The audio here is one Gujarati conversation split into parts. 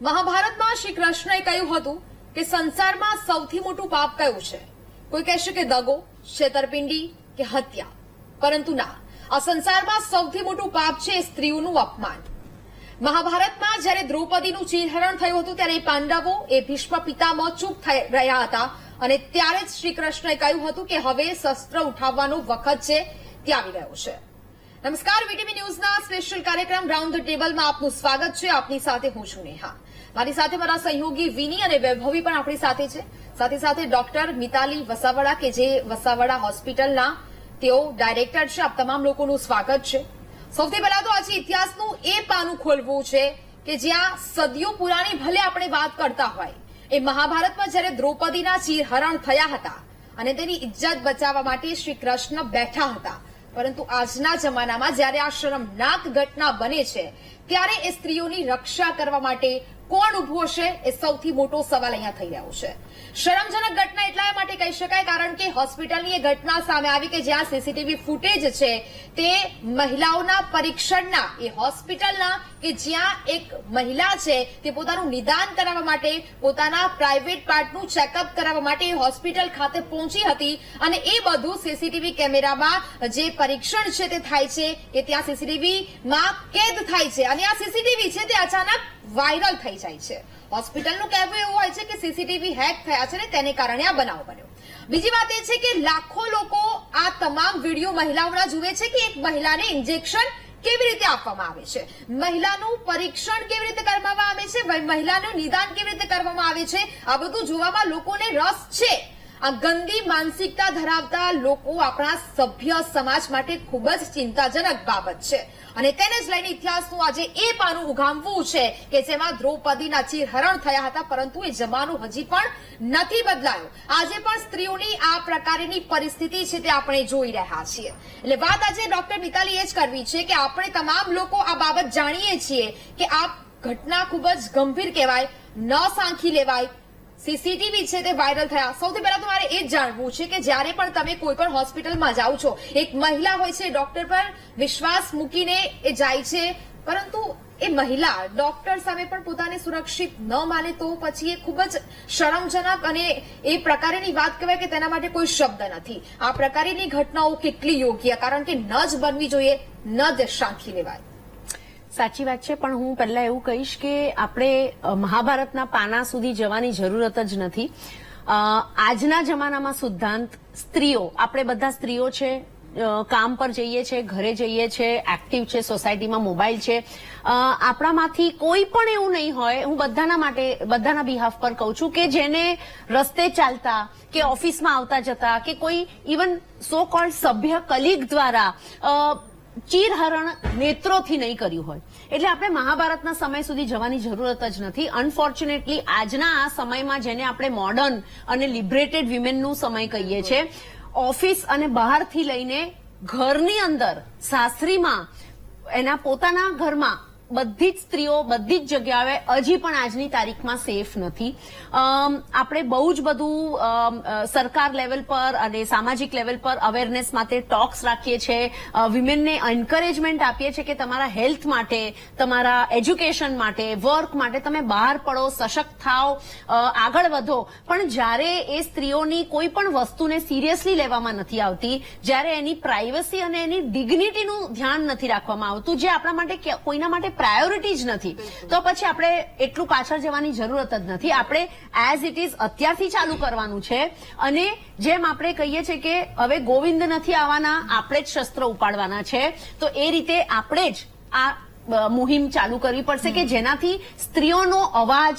મહાભારતમાં શ્રી કૃષ્ણએ કહ્યું હતું કે સંસારમાં સૌથી મોટું પાપ કયું છે? કોઈ કહેશે કે દગો, છેતરપિંડી કે હત્યા. પરંતુ ના, આ સંસારમાં સૌથી મોટું પાપ છે સ્ત્રીઓનું અપમાન. મહાભારતમાં જ્યારે દ્રૌપદીનું ચિહરણ થયું હતું, ત્યારે પાંડવો એ ભીષ્મ પિતામાં ચૂપ થઈ રહ્યા હતા અને ત્યારે જ શ્રી કૃષ્ણએ કહ્યું હતું કે હવે શસ્ત્ર ઉઠાવવાનો વખત છે તે આવી રહ્યો છે. નમસ્કાર, વીટીવી ન્યૂઝના સ્પેશિયલ કાર્યક્રમ રાઉન્ડ ધ ટેબલમાં આપનું સ્વાગત છે. આપની સાથે હું છું નેહા. મારી સાથે મારા સહયોગી વિની અને વૈભવી પણ આપણી સાથે છે. સાથે સાથે ડોક્ટર મિતાલી વસાવડા કે જે વસાવડા હોસ્પિટલના તેઓ ડાયરેક્ટર છે. આપ તમામ લોકોનું સ્વાગત છે. સૌથી પહેલા તો આજે ઇતિહાસનું એ પાનું ખોલવું છે કે જ્યાં સદીઓ પુરાણી ભલે આપણે વાત કરતા હોય, એ મહાભારતમાં જ્યારે દ્રૌપદીના ચીરહરણ થયા હતા અને તેની ઇજ્જત બચાવવા માટે શ્રી કૃષ્ણ બેઠા હતા. પરંતુ આજના જમાનામાં જ્યારે આ શરમનાક ઘટના બને છે, ત્યારે એ સ્ત્રીઓની રક્ષા કરવા માટે કોણ ઊભો હશે એ સૌથી મોટો સવાલ અહીંયા થઈ રહ્યો છે. શરમજનક ઘટના એટલા માટે કહી શકાય, કારણ કે હોસ્પિટલની એ ઘટના સામે આવી કે જ્યાં સીસીટીવી ફૂટેજ છે, તે મહિલાઓના પરીક્ષણના, એ હોસ્પિટલના કે જ્યાં એક મહિલા છે, તે પોતાનું નિદાન કરાવવા માટે, પોતાના પ્રાઇવેટ પાર્ટનું ચેકઅપ કરાવવા માટે હોસ્પિટલ ખાતે પહોંચી હતી. અને એ બધું સીસીટીવી કેમેરામાં જે પરીક્ષણ છે તે થાય છે કે ત્યાં સીસીટીવીમાં કેદ થાય છે. અને આ સીસીટીવી છે તે અચાનક વાયરલ થઈ જાય છે. હોસ્પિટલનું કહેવું એવું હોય છે કે સીસીટીવી હેક થયા છે ને તેને કારણે આ બનાવ બન્યો. બીજી વાત એ છે કે લાખો લોકો આ તમામ વીડિયો મહિલાઓના જુએ છે કે એક મહિલાને ઇન્જેક્શન કેવી રીતે આપવામાં આવે છે. મહિલાનું પરીક્ષણ કેવી રીતે કરવામાં આવે છે? મહિલાનું નિદાન કેવી રીતે કરવામાં આવે છે? આ બધું જોવામાં લોકોને રસ છે. આ ગંદી માનસિકતા ધરાવતા લોકો આપણા સભ્ય સમાજ માટે ખૂબ જ ચિંતાજનક બાબત છે. અને તેને જ લઈને ઇતિહાસનું આજે એ પાનું ઉગામવું છે કે જેમાં દ્રૌપદીના ચીરહરણ થયા હતા, પરંતુ એ જમાનો હજી પણ નથી બદલાયો. આજે પણ સ્ત્રીઓની આ પ્રકારની પરિસ્થિતિ છે તે આપણે જોઈ રહ્યા છીએ. એટલે વાત આજે ડોક્ટર મિતાલી એ જ કરવી છે કે આપણે તમામ લોકો આ બાબત જાણીએ છીએ કે આ ઘટના ખૂબ જ ગંભીર કહેવાય, ન સાંખી લેવાય સીસીટીવી છે તે વાયરલ થયા. સૌથી પહેલા તો મારે એ જાણવું છે કે જ્યારે પણ તમે કોઈ પણ હોસ્પિટલમાં જાઓ છો, એક મહિલા હોય છે, ડોક્ટર પર વિશ્વાસ મૂકીને એ જાય છે, પરંતુ એ મહિલા ડોક્ટર સામે પણ પોતાને સુરક્ષિત ન માને તો પછી એ ખૂબ જ શરમજનક અને એ પ્રકારની વાત કહેવાય કે તેના માટે કોઈ શબ્દ નથી. આ પ્રકારની ઘટનાઓ કેટલી યોગ્ય, કારણ કે ન જ બનવી જોઈએ, ન જ સાંખી લેવાય. સાચી વાત છે, પણ હું પહેલા એવું કહીશ કે આપણે મહાભારતના પાના સુધી જવાની જરૂરત જ નથી. આજના જમાનામાં સિદ્ધાંત, સ્ત્રીઓ, આપણે બધા સ્ત્રીઓ છે કામ પર જઈએ છે, ઘરે જઈએ છે એક્ટિવ છે સોસાયટીમાં મોબાઈલ છે. આપણામાંથી કોઈ પણ એવું નહીં હોય, હું બધાના માટે, બધાના બિહાફ પર કહું છું કે જેને રસ્તે ચાલતા, કે ઓફિસમાં આવતા જતા, કે કોઈ ઇવન સો કોલ્ડ સભ્ય કલીગ દ્વારા ચીરહરણ નેત્રોથી નહીં કર્યું હોય. એટલે આપણે મહાભારતના સમય સુધી જવાની જરૂરત જ નથી. અનફોર્ચ્યુનેટલી આજના આ સમયમાં જેને આપણે મોડર્ન અને લિબરેટેડ વિમેનનું સમય કહીએ છીએ ઓફિસ અને બહારથી લઈને ઘરની અંદર, સાસરીમાં, એના પોતાના ઘરમાં બધી જ સ્ત્રીઓ બધી જ જગ્યાએ હજી પણ આજની તારીખમાં સેફ નથી. આપણે બહુ જ બધું સરકાર લેવલ પર અને સામાજિક લેવલ પર અવેરનેસ માટે ટોક્સ રાખીએ છીએ વિમેનને એન્કરેજમેન્ટ આપીએ છીએ કે તમારા હેલ્થ માટે, તમારા એજ્યુકેશન માટે વર્ક માટે તમે બહાર પડો, સશક્ત થાઓ આગળ વધો. પણ જ્યારે એ સ્ત્રીઓની કોઈ પણ વસ્તુને સિરિયસલી લેવામાં નથી આવતી, જ્યારે એની પ્રાઇવસી અને એની ડિગ્નિટીનું ધ્યાન નથી રાખવામાં આવતું, જે આપણા માટે કોઈના માટે પ્રાયોરિટી જ નથી. તો પછી આપણે એટલું પાછળ જવાની જરૂરત જ નથી. આપણે એઝ ઇટ ઇઝ અત્યારથી ચાલુ કરવાનું છે. અને જેમ આપણે કહીએ છીએ કે હવે ગોવિંદ નથી આવવાના આપણે જ શસ્ત્ર ઉપાડવાના છે. તો એ રીતે આપણે જ આ મુહિમ ચાલુ કરવી પડશે કે જેનાથી સ્ત્રીઓનો અવાજ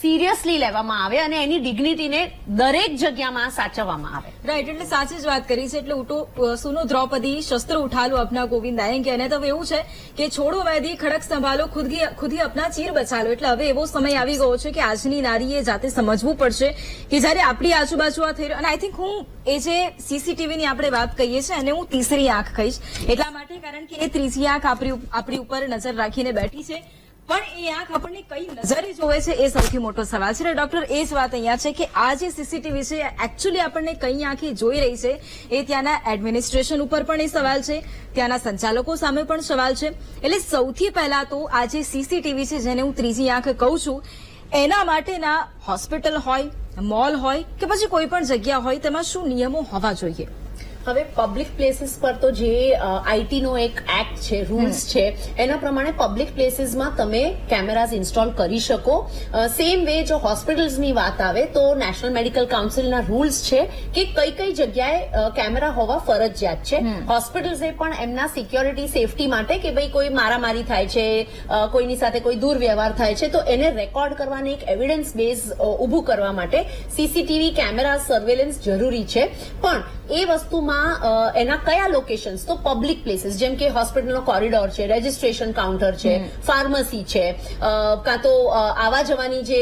સિરિયસલી લેવામાં આવે અને એની ડિગ્નિટીને દરેક જગ્યામાં સાચવવામાં આવે. રાઈટ એટલે સાચી જ વાત કરી છે. એટલે ઉટો સુનો દ્રૌપદી શસ્ત્ર ઉઠાલો અપના ગોવિંદ આયંકે અને તો એવું છે કે છોડો વૈદી ખડક સંભાલો, ખુદગી, ખુદી અપના ચીર બચાલો. એટલે હવે એવો સમય આવી ગયો છે કે આજની નારીએ જાતે સમજવું પડશે કે જ્યારે આપણી આજુબાજુ આ થઈ અને આઈ થિંક હું એ જે સીસીટીવીની આપણે વાત કહીએ છીએ અને હું તીસરી આંખ કહીશ. એટલા માટે કારણ કે એ ત્રીજી આંખ આપણી આપણી ઉપર નજર રાખીને બેઠી છે. પણ એ આંખ આપણને કઈ નજરે જોવે છે એ સૌથી મોટો સવાલ છે ડોક્ટર, એ જ વાત અહીંયા છે કે આ જે સીસીટીવી છે એકચ્યુઅલી આપણને કઈ આંખે જોઈ રહી છે એ ત્યાંના એડમિનિસ્ટ્રેશન ઉપર પણ એ સવાલ છે, ત્યાંના સંચાલકો સામે પણ સવાલ છે. એટલે સૌથી પહેલા તો આ જે સીસીટીવી છે જેને હું ત્રીજી આંખ કહું છું, એના માટેના હોસ્પિટલ હોય, મોલ હોય કે પછી કોઈ પણ જગ્યા હોય, તેમાં શું નિયમો હોવા જોઈએ? હવે પબ્લિક પ્લેસીસ પર તો જે આઈટીનો એક એક્ટ છે રૂલ્સ છે એના પ્રમાણે પબ્લિક પ્લેસીસમાં તમે કેમેરાઝ ઇન્સ્ટોલ કરી શકો. સેમ વે જો હોસ્પિટલ્સની વાત આવે તો નેશનલ મેડિકલ કાઉન્સિલના રૂલ્સ છે કે કઈ કઈ જગ્યાએ કેમેરા હોવા ફરજિયાત છે. હોસ્પિટલ્સે પણ એમના સિક્યોરિટી સેફટી માટે કે ભાઈ કોઈ મારામારી થાય છે કોઈની સાથે કોઈ દુર્વ્યવહાર થાય છે તો એને રેકોર્ડ કરવાની એક એવિડન્સ બેઝ ઊભું કરવા માટે સીસીટીવી કેમેરા સર્વેલન્સ જરૂરી છે. પણ એ વસ્તુમાં અ, એના કયા લોકેશન્સ તો પબ્લિક પ્લેસીસ જેમ કે હોસ્પિટલનો કોરિડોર છે રજીસ્ટ્રેશન કાઉન્ટર છે ફાર્મસી છે કાં તો આવા જવાની જે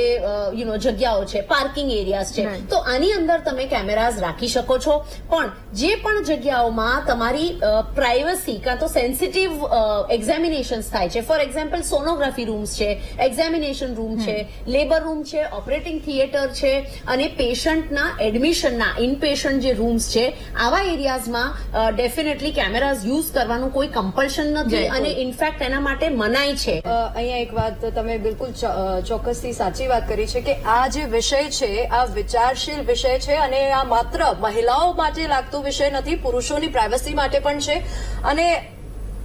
યુ નો જગ્યાઓ છે પાર્કિંગ એરિયાઝ છે. તો આની અંદર તમે કેમેરાઝ રાખી શકો છો. પણ જે પણ જગ્યાઓમાં તમારી પ્રાઇવસી કાં તો સેન્સિટિવ એક્ઝામિનેશન્સ થાય છે ફોર એક્ઝામ્પલ સોનોગ્રાફી રૂમ્સ છે એક્ઝામિનેશન રૂમ છે લેબર રૂમ છે ઓપરેટિંગ થિયેટર છે અને પેશન્ટના એડમિશનના ઇનપેશન્ટ જે રૂમ્સ છે આવા એરિયાઝમાં ડેફિનેટલી કેમેરાઝ યુઝ કરવાનું કોઈ કમ્પલ્શન નથી અને ઇનફેક્ટ એના માટે મનાઈ છે. અહીંયા એક વાત તમે બિલકુલ ચોક્કસથી સાચી વાત કરી છે કે આ જે વિષય છે આ વિચારશીલ વિષય છે અને આ માત્ર મહિલાઓ માટે લાગતો વિષય નથી પુરુષોની પ્રાઇવસી માટે પણ છે. અને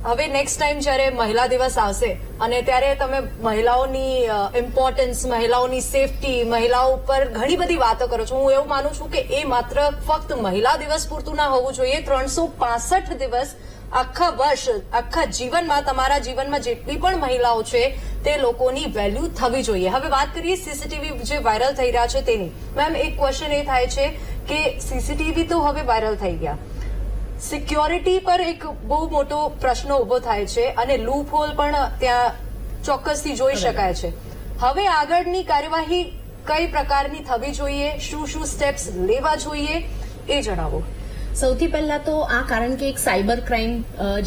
હવે નેક્સ્ટ ટાઈમ જ્યારે મહિલા દિવસ આવશે અને ત્યારે તમે મહિલાઓની ઇમ્પોર્ટન્સ મહિલાઓની સેફટી મહિલાઓ ઉપર ઘણી બધી વાતો કરો છો. હું એવું માનું છું કે એ માત્ર ફક્ત મહિલા દિવસ પૂરતું ના હોવું જોઈએ. ત્રણસો પાસઠ દિવસ આખા વર્ષ, આખા જીવનમાં, તમારા જીવનમાં જેટલી પણ મહિલાઓ છે, તે લોકોની વેલ્યુ થવી જોઈએ. હવે વાત કરીએ સીસીટીવી જે વાયરલ થઈ રહ્યા છે તેની. મેમ એક ક્વેશ્ચન એ થાય છે કે સીસીટીવી તો હવે વાયરલ થઈ ગયા. સિક્યોરિટી પર એક બહુ મોટો પ્રશ્ન ઊભો થાય છે અને લૂપ હોલ પણ ત્યાં ચોક્કસથી જોઈ શકાય છે. હવે આગળની કાર્યવાહી કઈ પ્રકારની થવી જોઈએ? શું શું સ્ટેપ્સ લેવા જોઈએ? એ જણાવો. સૌથી પહેલા તો આ કારણ કે એક સાયબર ક્રાઇમ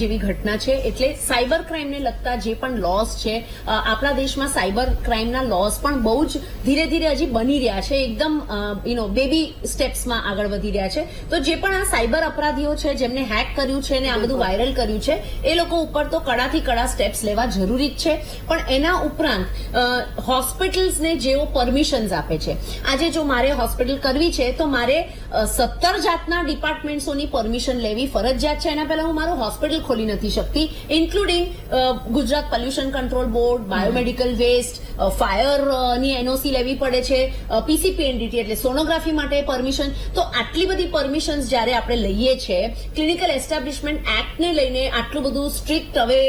જેવી ઘટના છે એટલે સાયબર ક્રાઇમને લગતા જે પણ લોસ છે આપણા દેશમાં સાયબર ક્રાઇમના લોસ પણ બહુ જ ધીરે ધીરે હજી બની રહ્યા છે એકદમ યુ નો બેબી સ્ટેપ્સમાં આગળ વધી રહ્યા છે. તો જે પણ આ સાયબર અપરાધીઓ છે જેમને હેક કર્યું છે અને આ બધું વાયરલ કર્યું છે એ લોકો ઉપર તો કડાથી કડા સ્ટેપ્સ લેવા જરૂરી જ છે. પણ એના ઉપરાંત હોસ્પિટલ્સને જેઓ પરમિશન્સ આપે છે. આજે જો મારે હોસ્પિટલ કરવી છે તો મારે સત્તર જાતના ડિપાર્ટમેન્ટ્સોની પરમિશન લેવી ફરજિયાત છે. એના પહેલા હું મારો હોસ્પિટલ ખોલી નથી શકતી including Gujarat pollution control board biomedical waste ફાયરની NOC લેવી પડે છે પીસીપીએનડીટી એટલે સોનોગ્રાફી માટે પરમિશન તો આટલી બધી પરમિશન્સ જ્યારે આપણે લઈએ છીએ ક્લિનિકલ એસ્ટાબ્લિશમેન્ટ એક્ટને લઈને આટલું બધું સ્ટ્રિક્ટ હવે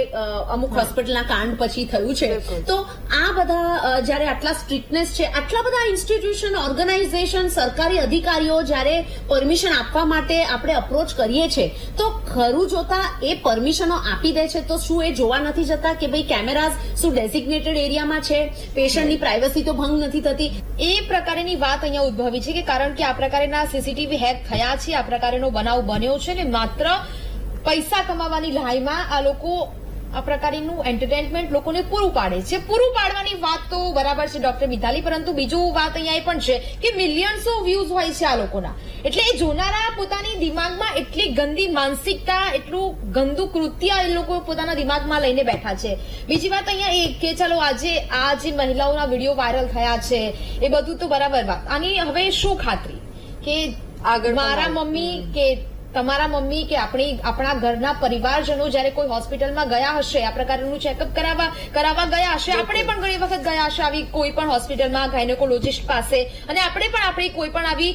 અમુક હોસ્પિટલના કાંડ પછી થયું છે. તો આ બધા જ્યારે આટલા સ્ટ્રિક્ટનેસ છે આટલા બધા ઇન્સ્ટિટ્યુશન ઓર્ગેનાઇઝેશન સરકારી અધિકારીઓ જ્યારે પરમિશન આપવા માટે આપણે અપ્રોચ કરીએ છીએ તો ખરું જોતા એ પરમિશનો આપી દે છે તો શું એ જોવા નથી જતા કે ભાઈ કેમેરાઝ શું ડેઝિગ્નેટેડ એરિયામાં છે પેશન્ટની પ્રાઇવસી તો ભંગ નથી થતી? એ પ્રકારની વાત અહીંયા ઉદ્ભવી છે કે કારણ કે આ પ્રકારના સીસીટીવી હેક થયા છે આ પ્રકારનો બનાવ બન્યો છે ને માત્ર પૈસા કમાવાની લાઈમાં આ લોકો આ પ્રકારનું એન્ટરટેનમેન્ટ લોકોને પૂરું પાડે છે. પૂરું પાડવાની વાત તો બરાબર છે ડોક્ટર મિતાલી પરંતુ બીજું વાત અહીંયા એ પણ છે કે મિલિયન્સ વ્યૂઝ હોય છે આ લોકોના. એટલે એ જોનારા પોતાની દિમાગમાં એટલી ગંદી માનસિકતા એટલું ગંદુ કૃત્ય એ લોકો પોતાના દિમાગમાં લઈને બેઠા છે. બીજી વાત અહીંયા એ કે ચાલો આજે આ જે મહિલાઓના વીડિયો વાયરલ થયા છે એ બધું તો બરાબર વાત. આની હવે શું ખાતરી? કે આગળ મારા મમ્મી કે તમારા મમ્મી કે આપણી આપણા ઘરના પરિવારજનો જ્યારે કોઈ હોસ્પિટલમાં ગયા હશે આ પ્રકારનું ચેકઅપ કરાવવા કરાવવા ગયા હશે આપણે પણ ઘણી વખત ગયા હશે આવી કોઈ પણ હોસ્પિટલમાં ગાયનેકોલોજીસ્ટ પાસે. અને આપણે પણ આપણી કોઈ પણ આવી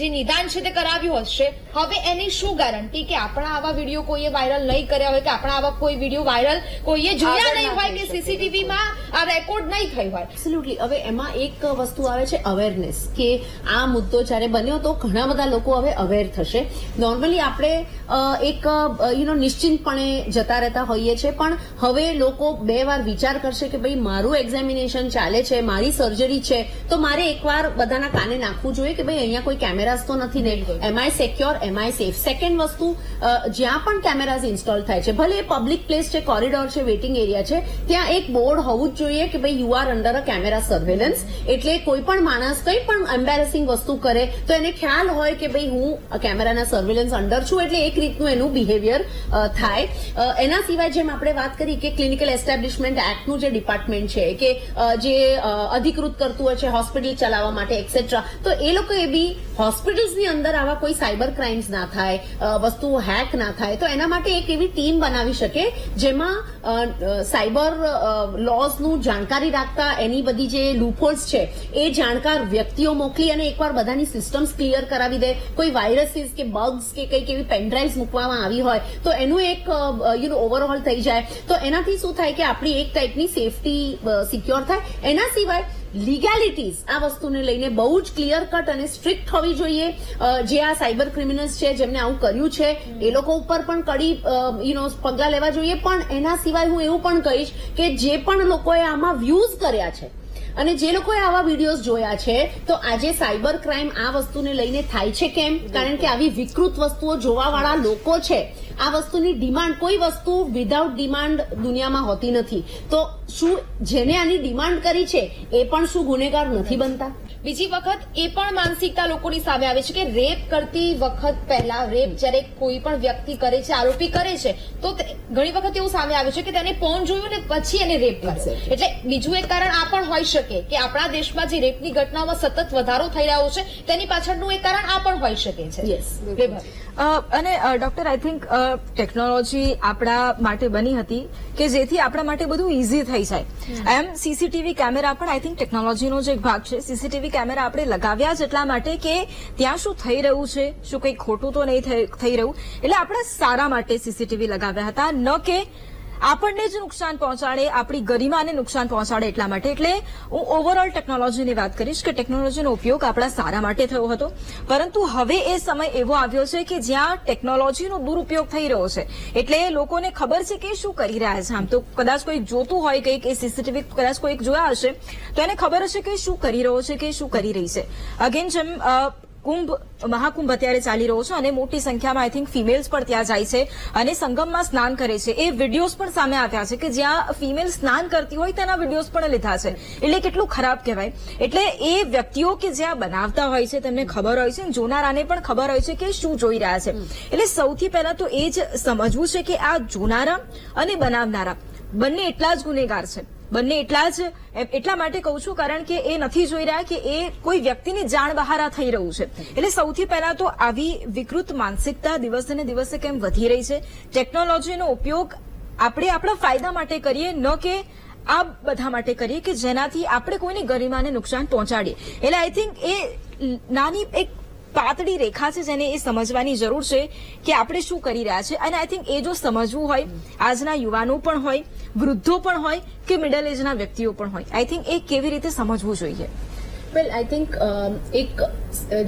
જે નિદાન છે તે કરાવ્યું હશે. હવે એની શું ગેરંટી કે આપણા આવા વીડિયો કોઈએ વાયરલ નહીં કર્યા હોય કે આપણા આવા કોઈ વીડિયો વાયરલ કોઈએ જોયા નહીં હોય કે સીસીટીવીમાં આ રેકોર્ડ નહીં થઈ હોય. એબ્સોલ્યુટલી હવે એમાં એક વસ્તુ આવે છે અવેરનેસ કે આ મુદ્દો જ્યારે બન્યો તો ઘણા બધા લોકો હવે અવેર થશે. નોર્મલી આપણે એક યુ નો નિશ્ચિંતપણે જતા રહેતા હોઈએ છીએ પણ હવે લોકો બે વાર વિચાર કરશે કે ભાઈ મારું એક્ઝામિનેશન ચાલે છે મારી સર્જરી છે તો મારે એકવાર બધાના કાને નાખવું જોઈએ કે ભાઈ અહીંયા કોઈ કેમેરાઝ તો નથી ને am I secure am I safe second વસ્તુ જ્યાં પણ કેમેરાઝ ઇન્સ્ટોલ થાય છે ભલે એ પબ્લિક પ્લેસ છે કોરિડોર છે વેઇટિંગ એરિયા છે ત્યાં એક બોર્ડ હોવું જ જોઈએ કે ભાઈ you are under a camera surveillance એટલે કોઈ પણ માણસ કંઈ પણ એમ્બેરેસિંગ વસ્તુ કરે તો એને ખ્યાલ હોય કે ભાઈ હું કેમેરાના સર્વેલન્સ અંડર છું એટલે એક રીતનું એનું બિહેવિયર થાય. એના સિવાય જેમ આપણે વાત કરી કે ક્લિનિકલ એસ્ટાબ્લિશમેન્ટ એક્ટનું જે ડિપાર્ટમેન્ટ છે કે જે અધિકૃત કરતું હોય છે હોસ્પિટલ ચલાવવા માટે એક્સેટ્રા તો એ લોકો એ બી હોસ્પિટલ્સની અંદર આવા કોઈ સાયબર ક્રાઇમ્સ ના થાય વસ્તુઓ હેક ના થાય, તો એના માટે એક એવી ટીમ બનાવી શકે જેમાં સાયબર લોઝનું જાણકારી રાખતા એની બધી જે લૂપહોલ્સ છે, એ જાણકાર વ્યક્તિઓ મોકલી અને એકવાર બધાની સિસ્ટમ્સ ક્લિયર કરાવી દે. કોઈ વાયરસીસ કે બગ્સ કે કંઈક એવી પેનડ્રાઇવ્સ મૂકવામાં આવી હોય, તો એનું એક યુ નો ઓવરઓલ થઈ જાય. તો એનાથી શું થાય કે આપણી એક ટાઈપની સેફટી સિક્યોર થાય. એના સિવાય લીગાલિટીઝ આ વસ્તુને લઈને બહુ જ ક્લિયર કટ અને સ્ટ્રિક્ટ હોવી જોઈએ. જે આ સાયબર ક્રિમિનલ્સ છે, જેમને આવું કર્યું છે, એ લોકો ઉપર પણ કડી યુ નો પગલાં લેવા જોઈએ. પણ એના સિવાય હું એવું પણ કહીશ કે જે પણ લોકોએ આમાં વ્યૂઝ કર્યા છે અને જે લોકોએ આવા વિડીયોઝ જોયા છે, તો આજે સાયબર ક્રાઇમ આ વસ્તુને લઈને થાય છે કેમ? કારણ કે આવી વિકૃત વસ્તુઓ જોવાવાળા લોકો છે. આ વસ્તુની ડિમાન્ડ, કોઈ વસ્તુ વિધાઉટ ડિમાન્ડ દુનિયામાં હોતી નથી. તો શું જેને આની ડિમાન્ડ કરી છે, એ પણ શું ગુનેગાર નથી બનતા? બીજી વખત એ પણ માનસિકતા લોકોની સામે આવે છે કે રેપ કરતી વખત પહેલા રેપ જ્યારે કોઈ પણ વ્યક્તિ કરે છે આરોપી કરે છે તો ઘણી વખત એવું સામે આવે છે કે તેને પોન જોયું ને પછી એને રેપ કરશે એટલે બીજું એક કારણ આ પણ હોઈ શકે કે આપણા દેશમાં જે રેપની ઘટનાઓમાં સતત વધારો થઈ રહ્યો છે તેની પાછળનું એક કારણ આ પણ હોઈ શકે છે. યસ. અને ડોક્ટર આઈ થિંક ટેકનોલોજી આપણા માટે બની હતી કે જેથી આપણા માટે બધું ઇઝી થઈ જાય. એમ સીસીટીવી કેમેરા પણ આઈ થિંક ટેકનોલોજીનો જ એક ભાગ છે. સીસીટીવી કેમેરા આપણે લગાવ્યા જ એટલા માટે કે ત્યાં શું થઈ રહ્યું છે, શું કંઈ ખોટું તો નહીં થઈ રહ્યું. એટલે આપણે સારા માટે સીસીટીવી લગાવ્યા હતા. ન કે આપણને જ નુકસાન પહોંચાડે, આપણી ગરિમાને નુકસાન પહોંચાડે એટલા માટે. એટલે હું ઓવરઓલ ટેકનોલોજીની વાત કરીશ કે ટેકનોલોજીનો ઉપયોગ આપણા સારા માટે થયો હતો. પરંતુ હવે એ સમય એવો આવ્યો છે કે જ્યાં ટેકનોલોજીનો દુરુપયોગ થઈ રહ્યો છે. એટલે લોકોને ખબર છે કે શું કરી રહ્યા છે. આમ તો કદાચ કોઈ જોતું હોય કંઈક, એ સીસીટીવી કદાચ કોઈક જોયા હશે, તો એને ખબર હશે કે શું કરી રહ્યો છે, કે શું કરી રહી છે. અગેન જેમ કુંભ, મહાકુંભ અત્યારે ચાલી રહ્યો છે અને મોટી સંખ્યામાં આઈ થિંક ફિમેલ્સ પણ ત્યાં જાય છે અને સંગમમાં સ્નાન કરે છે. એ વિડીયોઝ પણ સામે આવ્યા છે કે જ્યાં ફિમેલ સ્નાન કરતી હોય તેના વિડીયોઝ પણ લીધા છે. એટલે કેટલું ખરાબ કહેવાય. એટલે એ વ્યક્તિઓ કે જ્યાં બનાવતા હોય છે, તેમને ખબર હોય છે જોનારાને પણ ખબર હોય છે કે શું જોઈ રહ્યા છે. એટલે સૌથી પહેલા તો એ જ સમજવું છે કે આ જોનારા અને બનાવનારા બંને એટલા જ ગુનેગાર છે. બંને એટલા જ એટલા માટે કહું છું કારણ કે એ નથી જોઈ રહ્યા કે એ કોઈ વ્યક્તિની જાણ બહારા થઈ રહ્યું છે. એટલે સૌથી પહેલા તો આવી વિકૃત માનસિકતા દિવસે ને દિવસે કેમ વધી રહી છે? ટેકનોલોજીનો ઉપયોગ આપણે આપણા ફાયદા માટે કરીએ, ન કે આ બધા માટે કરીએ કે જેનાથી આપણે કોઈની ગરિમાને નુકસાન પહોંચાડીએ. એટલે આઈ થિંક એ નાની એક પાતળી રેખા છે જેને એ સમજવાની જરૂર છે કે આપણે શું કરી રહ્યા છે. અને આઈ થિંક એ જો સમજવું હોય, આજના યુવાનો પણ હોય, વૃદ્ધો પણ હોય કે મિડલ એજના વ્યક્તિઓ પણ હોય આઈ થિંક એ કેવી રીતે સમજવું જોઈએ? વેલ આઈ થિંક એક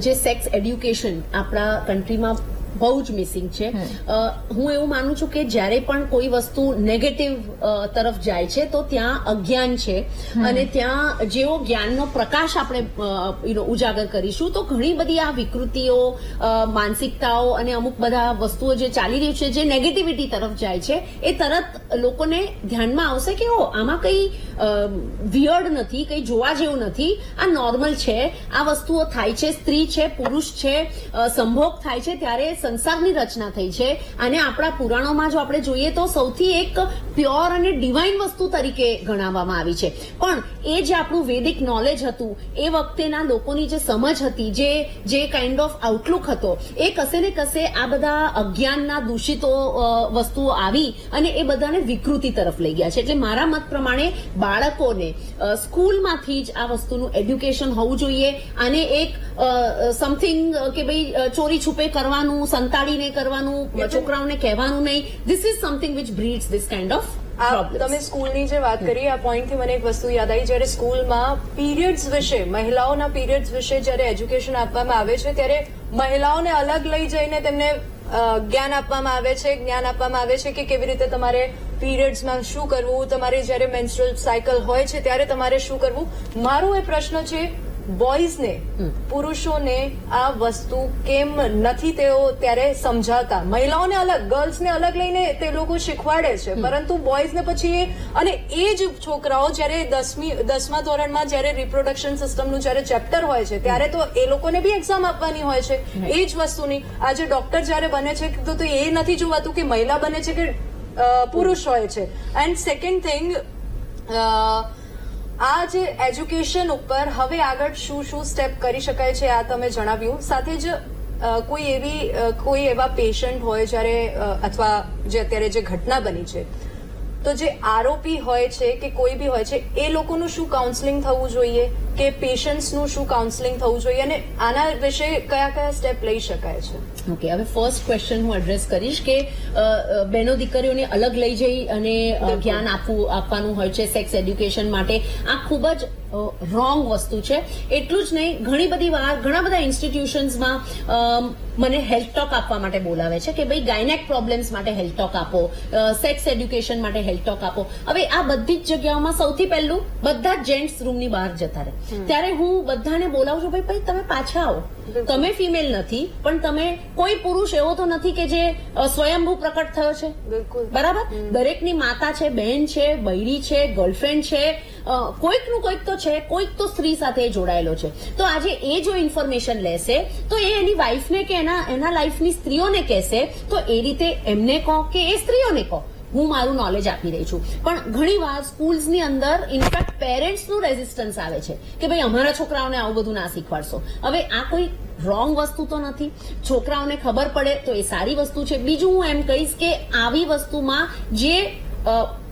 જે સેક્સ એડ્યુકેશન આપણા કન્ટ્રીમાં બહુ જ મિસિંગ છે. હું એવું માનું છું કે જ્યારે પણ કોઈ વસ્તુ નેગેટિવ તરફ જાય છે તો ત્યાં અજ્ઞાન છે. અને ત્યાં જેવો જ્ઞાનનો પ્રકાશ આપણે ઉજાગર કરીશું તો ઘણી બધી આ વિકૃતિઓ માનસિકતાઓ અને અમુક બધા વસ્તુઓ જે ચાલી રહી છે જે નેગેટિવિટી તરફ જાય છે એ તરત લોકોને ધ્યાનમાં આવશે કે ઓ આમાં કઈ વિયર્ડ નથી, કંઈ જોવા જેવું નથી. આ નોર્મલ છે. આ વસ્તુઓ થાય છે, સ્ત્રી છે, પુરુષ છે સંભોગ થાય છે, ત્યારે સંસારની રચના થઈ છે. અને આપણા પુરાણોમાં જો આપણે જોઈએ તો સૌથી એક પ્યોર અને ડિવાઇન વસ્તુ તરીકે ગણાવવામાં આવી છે. પણ એ જે આપણું વેદિક નોલેજ હતું, એ વખતેના લોકોની જે સમજ હતી, જે જે કાઇન્ડ ઓફ આઉટલુક હતો, એ કશે ને કશે આ બધા અજ્ઞાનના દૂષિતો વસ્તુઓ આવી અને એ બધાને વિકૃતિ તરફ લઈ ગયા છે. એટલે મારા મત પ્રમાણે બાળકોને સ્કૂલમાંથી જ આ વસ્તુનું એડ્યુકેશન હોવું જોઈએ અને એક સમથિંગ કે ભાઈ ચોરી છુપે કરવાનું સંતાડીને કરવાનું છોકરાઓને કહેવાનું નહીં. This is something which breeds this kind of તમે સ્કૂલની જે વાત કરી આ પોઈન્ટથી મને એક વસ્તુ યાદ આવી. જ્યારે સ્કૂલમાં પીરિયડ્સ વિશે મહિલાઓના પીરિયડ્સ વિશે જ્યારે એજ્યુકેશન આપવામાં આવે છે ત્યારે મહિલાઓને અલગ લઈ જઈને તેમને જ્ઞાન આપવામાં આવે છે જ્ઞાન આપવામાં આવે છે કે કેવી રીતે તમારે પીરિયડ્સમાં શું કરવું? તમારે જ્યારે મેન્સ્ટ્રલ સાયકલ હોય છે ત્યારે તમારે શું કરવું? મારો એ પ્રશ્ન છે બોયઝને પુરુષોને આ વસ્તુ કેમ નથી તેઓ ત્યારે સમજાવતા? મહિલાઓને અલગ ગર્લ્સને અલગ લઈને તે લોકો શીખવાડે છે. પરંતુ બોયઝને પછી એ- અને એ જ છોકરાઓ જ્યારે દસમી દસમા ધોરણમાં જ્યારે રિપ્રોડક્શન સિસ્ટમનું જ્યારે ચેપ્ટર હોય છે ત્યારે તો એ લોકોને બી એક્ઝામ આપવાની હોય છે. એ જ વસ્તુની આજે ડોક્ટર જ્યારે બને છે તો તો એ નથી જોવાતું કે મહિલા બને છે કે પુરુષ હોય છે. એન્ડ સેકન્ડ થિંગ આ જે એજ્યુકેશન ઉપર હવે આગળ શું શું સ્ટેપ કરી શકાય છે, આ તમે જણાવ્યું. સાથે જ કોઈ એવી કોઈ એવા પેશન્ટ હોય જ્યારે અથવા જે અત્યારે જે ઘટના બની છે. તો જે આરોપી હોય છે કે કોઈ બી હોય છે એ લોકોનું શું કાઉન્સેલિંગ થવું જોઈએ? કે પેશન્ટ્સનું શું કાઉન્સેલિંગ થવું જોઈએ? અને આના વિશે કયા કયા સ્ટેપ લઈ શકાય છે? ઓકે હવે ફર્સ્ટ ક્વેશ્ચન હું એડ્રેસ કરીશ કે બહેનો દીકરીઓને અલગ લઈ જઈ અને જ્ઞાન આપવું આપવાનું હોય છે સેક્સ એડ્યુકેશન માટે. આ ખૂબ જ રોંગ વસ્તુ છે. એટલું જ નહીં ઘણી બધી વાર ઘણા બધા ઇન્સ્ટિટ્યુશન્સમાં મને હેલ્થ ટોક આપવા માટે બોલાવે છે કે ભાઈ ગાયનેક પ્રોબ્લેમ્સ માટે હેલ્થ ટોક આપો સેક્સ એડ્યુકેશન માટે હેલ્થ ટોક આપો. હવે આ બધી જ જગ્યાઓમાં સૌથી પહેલું બધા જ જેન્ટ્સ રૂમની બહાર જતા રહે. ત્યારે હું બધાને બોલાવું છું ભાઈ ભાઈ તમે પાછા આવો. તમે ફિમેલ નથી પણ તમે કોઈ પુરુષ એવો તો નથી કે જે સ્વયંભૂ પ્રકટ થયો છે. બરાબર? દરેકની માતા છે બહેન છે બૈરી છે ગર્લફ્રેન્ડ છે કોઈકનું કોઈક તો છે, કોઈક તો સ્ત્રી સાથે જોડાયેલો છે. તો આજે એ જો ઇન્ફોર્મેશન લેશે, તો એ એની વાઈફને કે એના એના લાઈફની સ્ત્રીઓને કહેશે, તો એ રીતે એમને કહો કે એ સ્ત્રીઓને કહો. હું મારું નોલેજ આપી રહી છું. પણ ઘણી વાર સ્કૂલ્સની અંદર ઇનફેક્ટ પેરેન્ટ્સનું રેઝિસ્ટન્સ આવે છે કે ભાઈ, અમારા છોકરાઓને આવું બધું ના શીખવાડશો. હવે આ કોઈ રોંગ વસ્તુ તો નથી. છોકરાઓને ખબર પડે તો એ સારી વસ્તુ છે. બીજું હું એમ કહીશ કે આવી વસ્તુમાં જે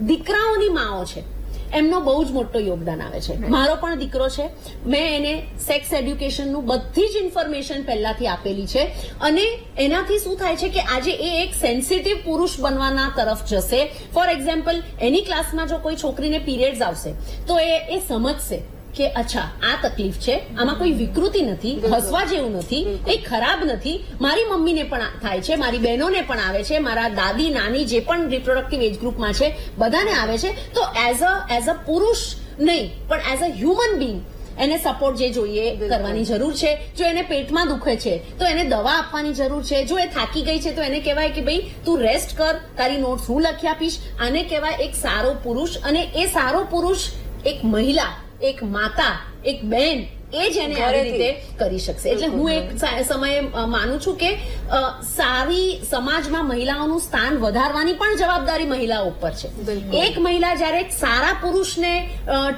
દીકરાઓની માઓ છે એમનો બહુ જ મોટો યોગદાન આવે છે. મારો પણ દીકરો છે. મેં એને સેક્સ એડ્યુકેશનનું બધી જ ઇન્ફોર્મેશન પહેલાથી આપેલી છે. અને એનાથી શું થાય છે કે આજે એ એક સેન્સિટિવ પુરુષ બનવાના તરફ જશે. ફોર એક્ઝામ્પલ એની ક્લાસમાં જો કોઈ છોકરીને પીરિયડ્સ આવશે તો એ એ સમજશે. કે અચ્છા આ તકલીફ છે આમાં કોઈ વિકૃતિ નથી હસવા જેવું નથી એ ખરાબ નથી. મારી મમ્મીને પણ થાય છે મારી બહેનોને પણ આવે છે મારા દાદી નાની જે પણ રિપ્રોડક્ટિવ એજ ગ્રુપમાં છે બધાને આવે છે. તો એઝ અ એઝ અ પુરુષ નહીં પણ એઝ અ હ્યુમન બિંગ એને સપોર્ટ જે જોઈએ કરવાની જરૂર છે. જો એને પેટમાં દુખે છે તો એને દવા આપવાની જરૂર છે. જો એ થાકી ગઈ છે તો એને કહેવાય કે ભાઈ તું રેસ્ટ કર તારી નોટ્સ હું લખી આપીશ. આને કહેવાય એક સારો પુરુષ અને એ સારો પુરુષ એક મહિલા. એક માતા એક બેન એ જ એને આવી રીતે કરી શકશે. એટલે હું એક સમયે માનું છું કે સારી સમાજમાં મહિલાઓનું સ્થાન વધારવાની પણ જવાબદારી મહિલાઓ ઉપર છે. એક મહિલા જ્યારે સારા પુરુષને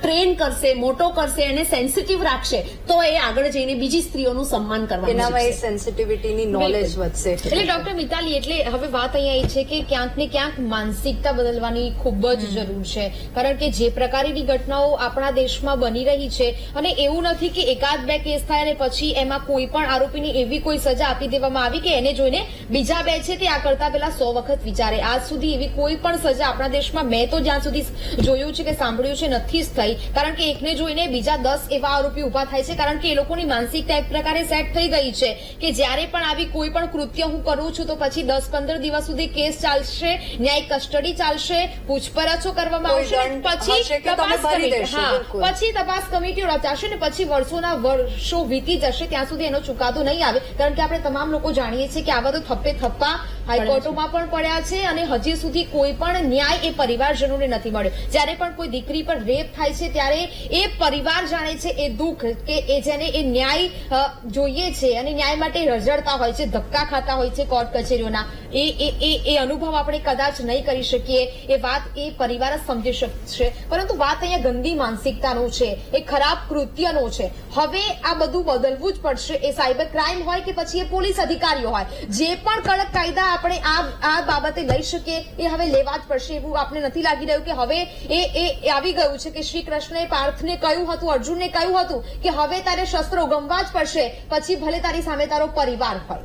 ટ્રેન કરશે મોટો કરશે એને સેન્સિટિવ રાખશે તો એ આગળ જઈને બીજી સ્ત્રીઓનું સન્માન કરવાનું એનામાં એ. સેન્સિટિવિટીની નોલેજ વધશે. એટલે ડોક્ટર મિતાલી એટલે હવે વાત અહીંયા એ છે કે ક્યાંક ને ક્યાંક માનસિકતા બદલવાની ખૂબ જ જરૂર છે. કારણ કે જે પ્રકારની ઘટનાઓ આપણા દેશમાં બની રહી છે અને એવું નથી કે એકાદ બે કેસ થાય અને પછી એમાં કોઈ પણ આરોપીની એવી કોઈ સજા આપી દેવામાં આવી કે એને જોઈને બીજા બે છે તે આ કરતા પહેલા સો વખત વિચારે. આજ સુધી એવી કોઈ પણ સજા આપણા દેશમાં મેં તો જ્યાં સુધી જોયું છે કે સાંભળ્યું છે નથી જ થઈ. કારણ કે એકને જોઈને બીજા દસ એવા આરોપી ઊભા થાય છે કારણ કે એ લોકોની માનસિકતા એક પ્રકારે સેટ થઈ ગઈ છે કે જ્યારે પણ આવી કોઈ પણ કૃત્ય હું કરું છું તો પછી દસ પંદર દિવસ સુધી કેસ ચાલશે ન્યાયિક કસ્ટડી ચાલશે પૂછપરછો કરવામાં આવશે પછી તપાસ કમિટી હા પછી તપાસ કમિટીઓ રચાશે ને પછી વર્ષોના વર્ષો વીતી જશે, ત્યાં સુધી એનો ચુકાદો નહીં આવે. કારણ કે આપણે તમામ લોકો જાણીએ છીએ કે આવા તો થપ્પે થપ્પા હાઈકોર્ટોમાં પણ પડ્યા છે અને હજી સુધી કોઈ પણ ન્યાય એ પરિવારજનોને નથી મળ્યો. જ્યારે પણ કોઈ દીકરી પર રેપ થાય છે, ત્યારે એ પરિવાર જાણે છે એ દુઃખ કે એ જેને એ ન્યાય જોઈએ છે અને ન્યાય માટે રઝળતા હોય છે, ધક્કા ખાતા હોય છે કોર્ટ કચેરીઓના. એ અનુભવ આપણે કદાચ નહીં કરી શકીએ. એ વાત એ પરિવાર જ સમજી શકશે. પરંતુ વાત અહીંયા ગંદી માનસિકતાનો છે, એ ખરાબ કૃત્યનો છે. હવે આ બધું બદલવું જ પડશે. એ સાયબર ક્રાઇમ હોય કે પછી એ પોલીસ અધિકારીઓ હોય. જે પણ કડક કાયદા આપણે આ આ બાબતે લઈ શકીએ એ હવે લેવા જ પડશે એવું આપણે નથી લાગી રહ્યું કે હવે એ એ આવી ગયું છે કે શ્રી કૃષ્ણએ પાર્થને કહ્યું હતું, અર્જુનને કહ્યું હતું કે હવે તારે શસ્ત્રો ગમવા જ પડશે, પછી ભલે તારી સામે તારો પરિવાર હોય.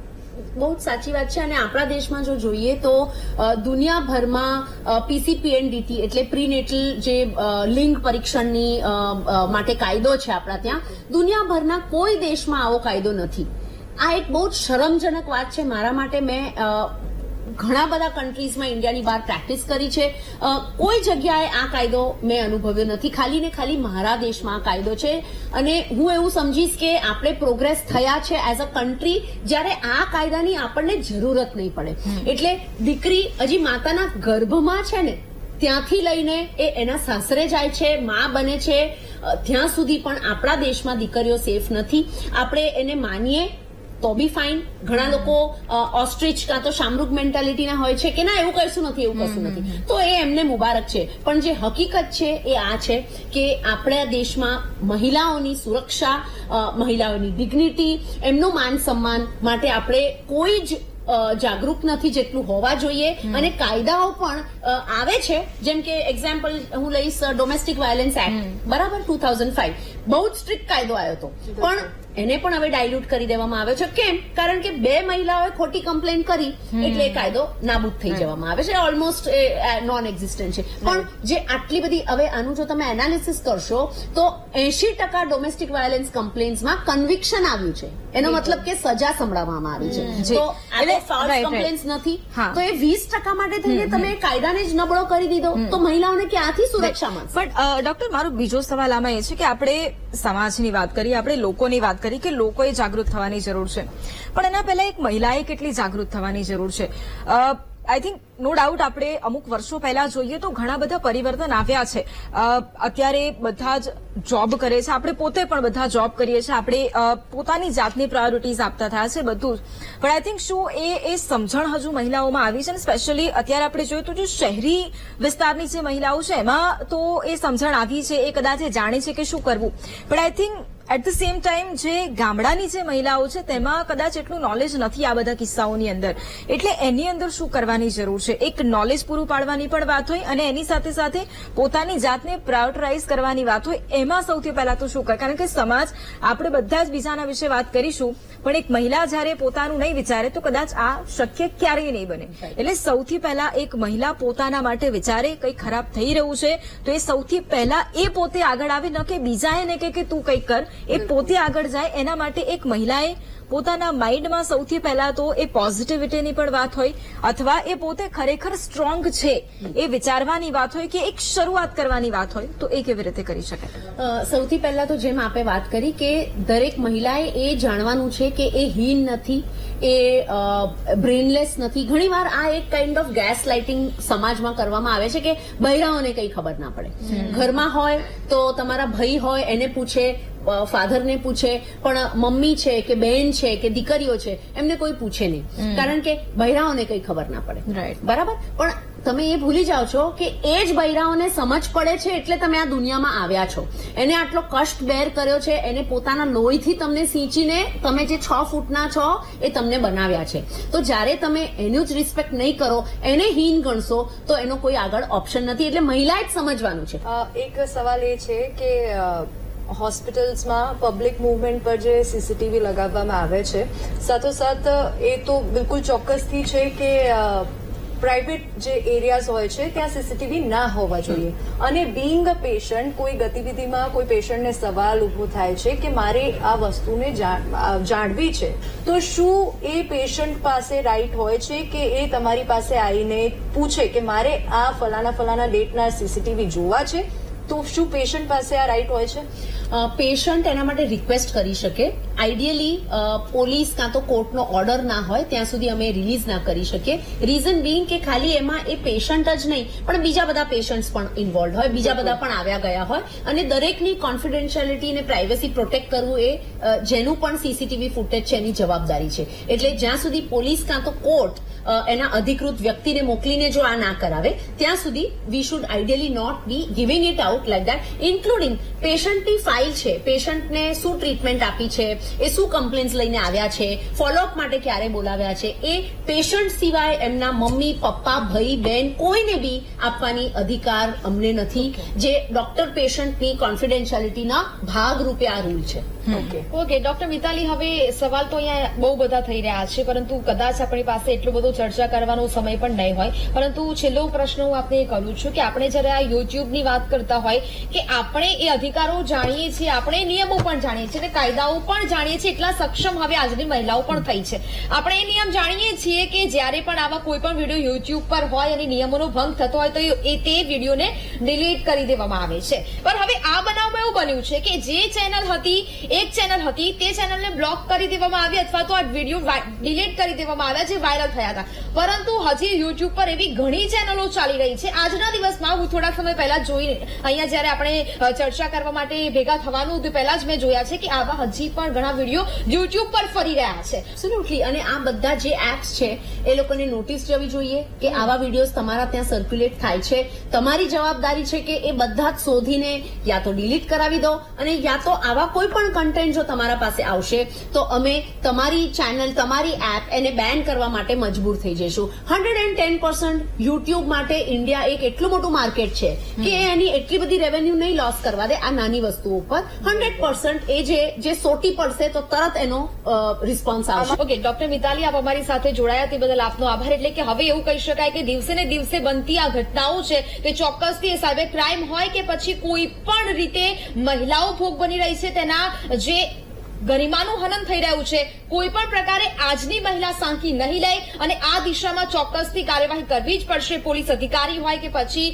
બહુ જ સાચી વાત છે અને આપણા દેશમાં જો જોઈએ તો દુનિયાભરમાં પીસીપીએનડીટી એટલે પ્રીનેટલ જે લિંગ પરીક્ષણની માટે કાયદો છે આપણા ત્યાં, દુનિયાભરના કોઈ દેશમાં આવો કાયદો નથી. આ એક બહુ જ શરમજનક વાત છે મારા માટે મેં ઘણા બધા કન્ટ્રીઝમાં ઇન્ડિયાની બહાર પ્રેક્ટિસ કરી છે. કોઈ જગ્યાએ આ કાયદો મેં અનુભવ્યો નથી. ખાલી ને ખાલી મારા દેશમાં આ કાયદો છે. અને હું એવું સમજીશ કે આપણે પ્રોગ્રેસ થયા છે એઝ અ કન્ટ્રી જ્યારે આ કાયદાની આપણને જરૂરત નહીં પડે. એટલે દીકરી હજી માતાના ગર્ભમાં છે ને ત્યાંથી લઈને એ એના સાસરે જાય છે મા બને છે. ત્યાં સુધી પણ આપણા દેશમાં દીકરીઓ સેફ નથી. આપણે એને માનીએ તો બી ફાઇન ઘણા લોકો ઓસ્ટ્રીચ કાં તો શામરૂક મેન્ટાલિટીના હોય છે કે ના એવું કશું નથી એવું કશું નથી. તો એ એમને મુબારક છે. પણ જે હકીકત છે એ આ છે કે આપણા દેશમાં મહિલાઓની સુરક્ષા મહિલાઓની ડિગ્નિટી એમનું માન સન્માન માટે આપણે કોઈ જ જાગૃત નથી જેટલું હોવા જોઈએ. અને કાયદાઓ પણ આવે છે. જેમ કે એક્ઝામ્પલ હું લઈશ ડોમેસ્ટિક વાયોલેન્સ એક્ટ બરાબર? ટુ થાઉઝન્ડ ફાઈવ બહુ જ સ્ટ્રિક્ટ કાયદો આવ્યો હતો. પણ એને પણ હવે ડાયલ્યુટ કરી દેવામાં આવ્યો છે. કેમ? કારણ કે બે મહિલાઓએ ખોટી કમ્પ્લેન કરી એટલે એ કાયદો નાબૂદ થઈ જવામાં આવે છે. ઓલમોસ્ટ એ નોન એક્ઝિસ્ટન્ટ છે. પણ જે આટલી બધી હવે આનું જો તમે એનાલિસિસ કરશો તો એસી ટકા ડોમેસ્ટિક વાયોલન્સ કમ્પ્લેન્સમાં કન્વિક્શન આવ્યું છે. એનો મતલબ કે સજા સંભળાવવામાં આવી છે. તો એટલે ફાલ્સ right, right. કમ્પ્લેન્સ નથી. તો એ વીસ ટકા માટે થઈને તમે કાયદાને જ નબળો કરી દીધો. તો મહિલાઓને ક્યાંથી સુરક્ષા મળશે? પણ ડોક્ટર મારો બીજો સવાલ આમાં એ છે કે આપણે સમાજની વાત કરી આપણે લોકોની વાત કરી કે લોકોએ જાગૃત થવાની જરૂર છે. પણ એના પહેલા એક મહિલાએ કેટલી જાગૃત થવાની જરૂર છે? આઈ થિંક નો ડાઉટ આપણે અમુક વર્ષો પહેલા જોઈએ તો ઘણા બધા પરિવર્તન આવ્યા છે. અત્યારે બધા જ જોબ કરે છે. આપણે પોતે પણ બધા જોબ કરીએ છીએ. આપણે પોતાની જાતની પ્રાયોરિટીઝ આપતા થયા છે બધું જ. પણ આઈ થિંક શું એ એ સમજણ હજુ મહિલાઓમાં આવી છે ને સ્પેશિયલી અત્યારે આપણે જોઈએ તો જે શહેરી વિસ્તારની જે મહિલાઓ છે, એમાં તો એ સમજણ આવી છે. એ કદાચ જાણે છે કે શું કરવું. પણ I think at the same time જે ગામડાની જે મહિલાઓ છે તેમાં કદાચ એટલું નોલેજ નથી આ બધા કિસ્સાઓની અંદર. એટલે એની અંદર શું કરવાની જરૂર છે? એક નોલેજ પૂરું પાડવાની પણ વાત હોય અને એની સાથે સાથે પોતાની જાતને પ્રાયોરિટાઇઝ કરવાની વાત હોય એમાં સૌથી પહેલા તો શું કરે? કારણ કે સમાજ આપણે બધા જ બીજાના વિશે વાત કરીશું પણ એક મહિલા જ્યારે પોતાનું નહીં વિચારે તો કદાચ આ શક્ય ક્યારેય નહીં બને. એટલે સૌથી પહેલા એક મહિલા પોતાના માટે વિચારે કંઈ ખરાબ થઈ રહ્યું છે તો એ સૌથી પહેલા એ પોતે આગળ આવે ન કે બીજાએ ને કે કે તું કંઈક કર. એ પોતે આગળ જાય એના માટે એક મહિલાએ પોતાના માઇન્ડમાં સૌથી પહેલા તો એ પોઝિટિવિટીની પણ વાત હોય અથવા એ પોતે ખરેખર સ્ટ્રોંગ છે એ વિચારવાની વાત હોય કે એક શરૂઆત કરવાની વાત હોય તો એ કેવી રીતે કરી શકાય સૌથી પહેલા તો જેમ આપે વાત કરી કે દરેક મહિલાએ એ જાણવાનું છે કે એ હીન નથી એ બ્રેનલેસ નથી. ઘણીવાર આ એક કાઇન્ડ ઓફ ગેસ લાઇટિંગ સમાજમાં કરવામાં આવે છે કે બૈરાઓને કંઈ ખબર ના પડે. ઘરમાં હોય તો તમારા ભાઈ હોય એને પૂછે ફાધરને પૂછે પણ મમ્મી છે કે બેન છે કે દીકરીઓ છે એમને કોઈ પૂછે નહીં. કારણ કે ભૈરાઓને કંઈ ખબર ના પડે. બરાબર? પણ તમે એ ભૂલી જાઓ છો કે એ જ બૈરાઓને સમજ પડે છે એટલે તમે આ દુનિયામાં આવ્યા છો. એને આટલો કષ્ટ બેર કર્યો છે એને પોતાના લોહીથી તમને સિંચીને તમે જે છ ફૂટના છો એ તમને બનાવ્યા છે. તો જ્યારે તમે એનું જ રિસ્પેક્ટ નહીં કરો એને હીન ગણશો તો એનો કોઈ આગળ ઓપ્શન નથી. એટલે મહિલાએ જ સમજવાનું છે. એક સવાલ એ છે કે અ, હોસ્પિટલ્સમાં પબ્લિક મૂવમેન્ટ પર જે સીસીટીવી લગાવવામાં આવે છે. સાથોસાથ, એ તો બિલકુલ ચોક્કસથી છે કે પ્રાઇવેટ જે એરિયાઝ હોય છે, ત્યાં સીસીટીવી ના હોવા જોઈએ. અને બિંગ અ પેશન્ટ કોઈ ગતિવિધિમાં કોઈ પેશન્ટને સવાલ ઊભો થાય છે કે મારે આ વસ્તુને જાણ- જાણવી છે, તો શું એ પેશન્ટ પાસે રાઈટ હોય છે કે એ તમારી પાસે આવીને પૂછે કે મારે આ ફલાણા ફલાણા ડેટના સીસીટીવી જોવા છે? તો શું પેશન્ટ પાસે આ રાઈટ હોય છે? પેશન્ટ એના માટે રિક્વેસ્ટ કરી શકે. આઈડિયલી પોલીસ કાં તો કોર્ટનો ઓર્ડર ના હોય ત્યાં સુધી અમે રિલીઝ ના કરી શકીએ. રીઝન બિંગ કે ખાલી એમાં એ પેશન્ટ જ નહીં પણ બીજા બધા પેશન્ટ્સ પણ ઇન્વોલ્વ હોય બીજા બધા પણ આવ્યા ગયા હોય. અને દરેકની કોન્ફિડેન્શિયાલિટી અને પ્રાઇવસી પ્રોટેક્ટ કરવું એ જેનું પણ સીસીટીવી ફૂટેજ છે એની જવાબદારી છે. એટલે જ્યાં સુધી પોલીસ કાં તો કોર્ટ એના અધિકૃત વ્યક્તિને મોકલીને જો આ ના કરાવે ત્યાં સુધી we should ideally not be giving it out like that including પેશન્ટની file છે પેશન્ટને શું ટ્રીટમેન્ટ આપી છે એ શું કમ્પ્લેન્સ લઈને આવ્યા છે ફોલોઅપ માટે ક્યારે બોલાવ્યા છે એ પેશન્ટ સિવાય એમના મમ્મી પપ્પા ભાઈ બહેન કોઈને બી આપવાની અધિકાર અમને નથી જે ડોક્ટર પેશન્ટની કોન્ફિડેન્શિયાલિટીના ભાગરૂપે આ રૂલ છે. ઓકે ડોક્ટર મિતાલી હવે સવાલ તો અહીંયા બહુ બધા થઈ રહ્યા છે પરંતુ કદાચ આપણી પાસે એટલો બધો ચર્ચા કરવાનો સમય પણ નહીં હોય. પરંતુ છેલ્લો પ્રશ્ન હું આપને કરું છું કે આપણે જ્યારે આ યુટ્યુબની વાત કરતા હોય કે આપણે એ અધિકારો જાણીએ છીએ, આપણે નિયમો પણ જાણીએ છીએ અને કાયદાઓ પણ જાણીએ છીએ, એટલા સક્ષમ હવે આજની મહિલાઓ પણ થઈ છે. આપણે એ નિયમ જાણીએ છીએ કે જ્યારે પણ આવા કોઈ પણ વીડિયો યુટ્યુબ પર હોય અને નિયમોનો ભંગ થતો હોય, તો એ તે વિડીયોને ડિલીટ કરી દેવામાં આવે છે. પણ હવે આ બનાવમાં એવું બન્યું છે કે જે ચેનલ હતી, એક ચેનલ હતી, તે ચેનલને બ્લોક કરી દેવામાં આવી અથવા તો આ વીડિયો ડિલીટ કરી દેવામાં આવ્યા જે વાયરલ થયા હતા. પરંતુ હજી યુટ્યુબ પર એવી ઘણી ચેનલો ચાલી રહી છે. આજના દિવસમાં હું થોડા સમય પહેલા જોઈને, અહીંયા જ્યારે આપણે ચર્ચા કરવા માટે ભેગા થવાનું પહેલા જ મેં જોયા છે કે આવા હજી પણ ઘણા વીડિયો યુટ્યુબ પર ફરી રહ્યા છે. એબ્સોલ્યુટલી અને આ બધા જે એપ્સ છે, એ લોકોને નોટિસ જવી જોઈએ કે આવા વિડીયોઝ તમારા ત્યાં સર્ક્યુલેટ થાય છે. તમારી જવાબદારી છે કે એ બધા જ શોધીને યા તો ડિલીટ કરાવી દો અને યા તો આવા કોઈ પણ કન્ટેન્ટ જો તમારા પાસે આવશે, તો અમે તમારી ચેનલ તમારી એપ એને બેન કરવા માટે મજબૂર થઈ જઈશું. Hundred and ten percent YouTube માટે ઇન્ડિયા એક એટલું મોટું માર્કેટ છે કે એની એટલી બધી રેવન્યુ નહીં લોસ કરવા દે આ નાની વસ્તુ ઉપર. હંડ્રેડ પર્સન્ટ એ જે જે સોટી પડશે તો તરત એનો રિસ્પોન્સ આવશે. ઓકે ડોક્ટર મિતાલી આપ અમારી સાથે જોડાયા તે બદલ આપનો આભાર. એટલે કે હવે એવું કહી શકાય કે દિવસે ને દિવસે બનતી આ ઘટનાઓ છે તે ચોક્કસથી એ સાયબર ક્રાઇમ હોય કે પછી કોઈ પણ રીતે મહિલાઓ ભોગ બની રહી છે તેના જે ગરિમાનું હનન થઈ રહ્યું છે. કોઈ પણ પ્રકારે આજની મહિલા સાંકી નહીં લે અને આ દિશામાં ચોક્કસથી કાર્યવાહી કરવી જ પડશે. પોલીસ અધિકારી હોય કે પછી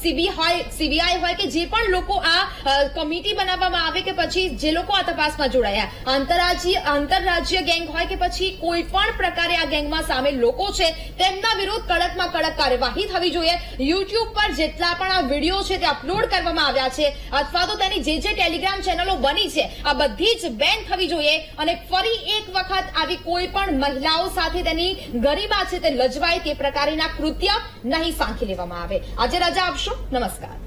સીબી હોય, સીબીઆઈ હોય કે જે પણ લોકો આ કમિટી બનાવવામાં આવે કે પછી જે લોકો આ તપાસમાં જોડાયા. આંતરરાજ્ય આંતરરાજ્ય ગેંગ હોય કે પછી કોઈ પણ પ્રકારે આ ગેંગમાં સામેલ લોકો છે, તેમના વિરુદ્ધ કડકમાં કડક કાર્યવાહી થવી જોઈએ. યુટ્યુબ પર જેટલા પણ આ વીડિયો છે તે અપલોડ કરવામાં આવ્યા છે અથવા તો તેની જે જે ટેલિગ્રામ ચેનલો બની છે, આ બધી જ બેન થવી જોઈએ અને ફરી એક વખત આવી કોઈ પણ મહિલાઓ સાથે તેની ગરિમા છે તે લજવાય તે પ્રકારના કૃત્ય નહીં સાંખી લેવામાં આવે. આજે રજા આપશો. નમસ્કાર.